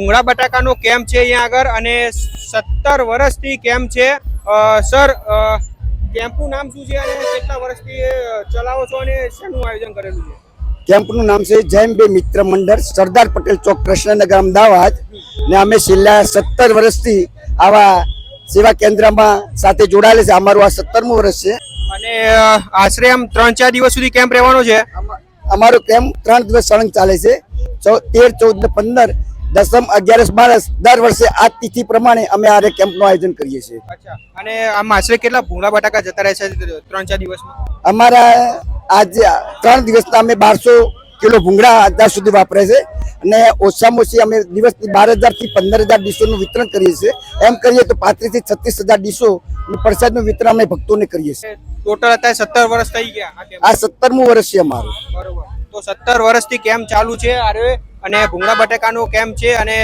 ભૂંગળા બટાકાનો કેમ્પ છે અહીંયા આગળ અને સત્તર વર્ષથી કેમ્પ છે? સર કેમ્પનું નામ શું છે અને કેટલા વર્ષથી ચલાવો છો અને શેનું આયોજન કરેલું છે? કેમ્પનું નામ છે જૈનબે મિત્ર મંડળ સરદાર પટેલ ચોક કૃષ્ણનગર અમદાવાદ. ને અમે છેલ્લા સત્તર વર્ષથી આવા સેવા કેન્દ્રમાં સાથે જોડાયેલા છે. અમારું આ સત્તરમું વર્ષ છે. અને આશરે આમ ત્રણ ચાર દિવસ સુધી કેમ્પ રહેવાનો છે? અમા- અમારો કેમ્પ ત્રણ દિવસ સળંગ ચાલે છે. તેર ચૌદ ને પંદર દસમ અગિયારસ બારસ દર વર્ષે આ તિથિ પ્રમાણે અમે આ કેમ્પનું આયોજન કરીએ છીએ. અને આમ આશરે કેટલા ભૂંગળા બટાકા જતા રહે છે ત્રણ ચાર દિવસમાં? અમારા આજે ત્રણ દિવસના અમે બારસો કિલો ભૂંગળા અત્યાર સુધી વાપરે છે અને ઓછામાં ઓછી અમે દિવસની બાર હજારથી પંદર હજાર ડીશોનું વિતરણ કરીએ છીએ. એમ કરીએ તો પાંત્રીસથી છત્રીસ હજાર ડીશો પ્રસાદનું વિતરણ અમે ભક્તોને કરીએ છીએ. ટોટલ અત્યારે સત્તર વર્ષ થઈ ગયા આ આ સત્તરમું વર્ષ છે અમારું. બરોબર. તો સત્તર વર્ષથી કેમ્પ ચાલુ છે. અરે અને ભૂંગળા બટાકાનો કેમ્પ છે? અને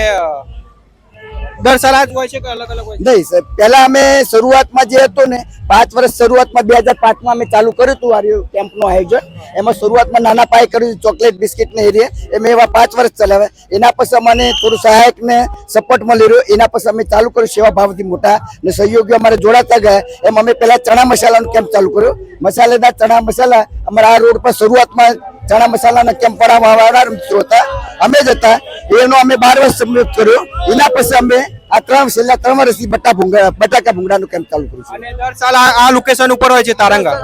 દર સાલ હોય છે કે અલગ અલગ હોય નહીં સાહેબ, પહેલા અમે શરૂઆતમાં જે હતો ને, પાંચ વર્ષ શરૂઆતમાં બે હજાર પાંચમાં અમે ચાલુ કર્યું હતું આ કેમ્પનું આયોજન. એમાં શરૂઆતમાં નાના પાયે કર્યું ચોકલેટ બિસ્કિટ ને એરિયા મેં એવા પાંચ વર્ષ ચલાવ્યા. એના પછી અમને થોડું સહાયક ને સપોર્ટ મળી રહ્યો. એના પછી અમે ચાલુ કર્યું સેવા ભાવથી મોટા ને સહયોગીઓ અમારે જોડાતા ગયા. એમ અમે પહેલાં ચણા મસાલાનો કેમ્પ ચાલુ કર્યો. મસાલેદાર ચણા મસાલા અમારા આ રોડ પર શરૂઆતમાં ચણા મસાલાના કેમ્પ વાળા મિત્રો હતા. અમે જ હતા. એનો અમે બાર વર્ષ સંયોગ કર્યો. એના પછી અમે આ ત્રણ છેલ્લા ત્રણ વર્ષથી બટા ભૂંગા બટાકા ભૂંગળાનો કેમ્પ ચાલુ કર્યું છે? દર સાલ આ લોકેશન ઉપર હોય છે તારંગા?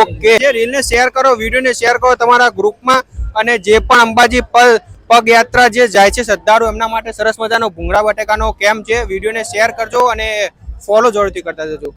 ઓકે. રીલને શેર કરો વિડીયોને શેર કરો તમારા ગ્રુપમાં અને જે પણ અંબાજી પગ પગયાત્રા જે જાય છે શ્રદ્ધાળુ એમના માટે સરસ મજાનો ભૂંગળા બટાકાનો કેમ્પ છે? વિડીયોને શેર કરજો અને ફોલો જરૂરથી કરતા જજો.